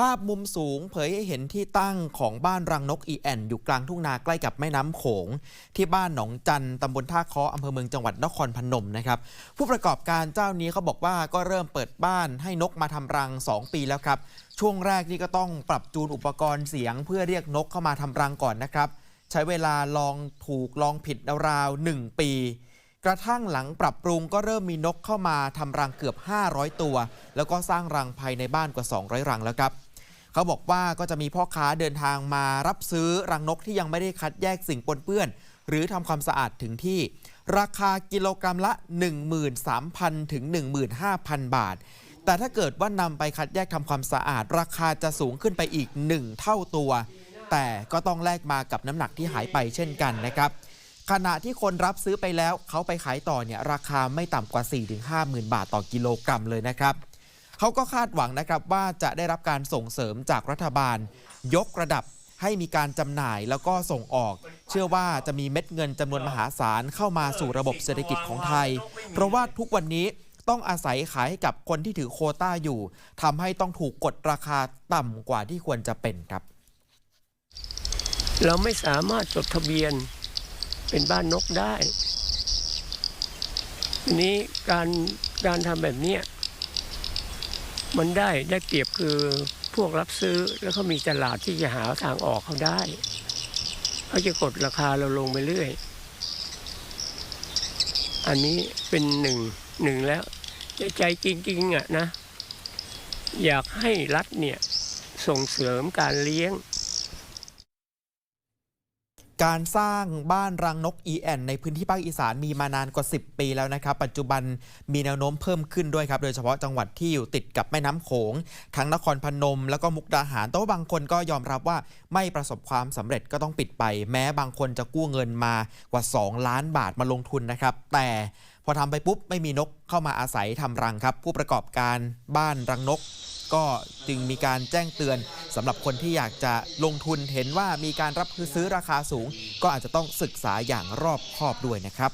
ภาพมุมสูงเผยให้เห็นที่ตั้งของบ้านรังนกอีแอน อยู่กลางทุ่งนาใกล้กับแม่น้ำโขง ที่บ้านหนองจันตำบลท่าคาะอำเภอเมืองจังหวัดนครพนมนะครับ ผู้ประกอบการเจ้านี้เขาบอกว่าก็เริ่มเปิดบ้านให้นกมาทำรัง 2 ปีแล้วครับ ช่วงแรกนี่ก็ต้องปรับจูนอุปกรณ์เสียงเพื่อเรียกนกเข้ามาทำรังก่อนนะครับ ใช้เวลาลองถูกลองผิดราวๆ1ปีกระทั่งหลังปรับปรุงก็เริ่มมีนกเข้ามาทำรังเกือบ 500 ตัว แล้วก็สร้างรังภายในบ้านกว่า 200 รังแล้วครับ เขาบอกว่าก็จะมีพ่อค้าเดินทางมารับซื้อรังนกที่ยังไม่ได้คัดแยกสิ่งปนเปื้อน หรือทำความสะอาดถึงที่ ราคากิโลกรัมละ 13,000 ถึง 15,000 บาท แต่ถ้าเกิดว่านำไปคัดแยกทำความสะอาด ราคาจะสูงขึ้นไปอีก 1 เท่าตัว แต่ก็ต้องแลกมากับน้ำหนักที่หายไปเช่นกันนะครับขณะที่คนรับซื้อไปแล้วเขาไปขายต่อเนี่ยราคาไม่ต่ำกว่า 4-5 หมื่นบาทต่อกิโลกรัมเลยนะครับ เขาก็คาดหวังนะครับว่าจะได้รับการส่งเสริมจากรัฐบาล ยกระดับให้มีการจำหน่ายแล้วก็ส่งออก เชื่อว่าจะมีเม็ดเงินจำนวนมหาศาลเข้ามาสู่ระบบเศรษฐกิจของไทย เพราะว่าทุกวันนี้ต้องอาศัยขายให้กับคนที่ถือโคต้าอยู่ทำให้ต้องถูกกดราคาต่ำกว่าที่ควรจะเป็นครับ เราไม่สามารถจดทะเบียนเป็นบ้านนกได้นี้การการทำแบบนี้ มันได้ได้เปรียบคือพวกรับซื้อแล้วเขามีตลาดที่จะหาทางออกเขาได้เขาจะกดราคาเราลงไปเรื่อย อันนี้เป็นหนึ่งหนึ่งแล้วใจใจจริงๆอะนะ อยากให้รัฐเนี่ยส่งเสริมการเลี้ยง การสร้างบ้านรังนก EN ในพื้นที่ภาคอีสานมีมานานกว่า 10 ปีแล้วนะครับ ปัจจุบันมีแนวโน้มเพิ่มขึ้นด้วยครับ โดยเฉพาะจังหวัดที่อยู่ติดกับแม่น้ำโขง ทั้งนครพนม แล้วก็มุกดาหารแต่ว่าบางคนก็ยอมรับว่าไม่ประสบความสำเร็จก็ต้องปิดไป แม้บางคนจะกู้เงินมากว่า 2 ล้านบาทมาลงทุนนะครับ แต่พอทำไปปุ๊บไม่มีนกเข้ามาอาศัยทำรังครับ ผู้ประกอบการบ้านรังนก ก็จึงมีการแจ้งเตือน สำหรับคนที่อยากจะลงทุนเห็นว่ามีการรับซื้อราคาสูง ก็อาจจะต้องศึกษาอย่างรอบคอบด้วยนะครับ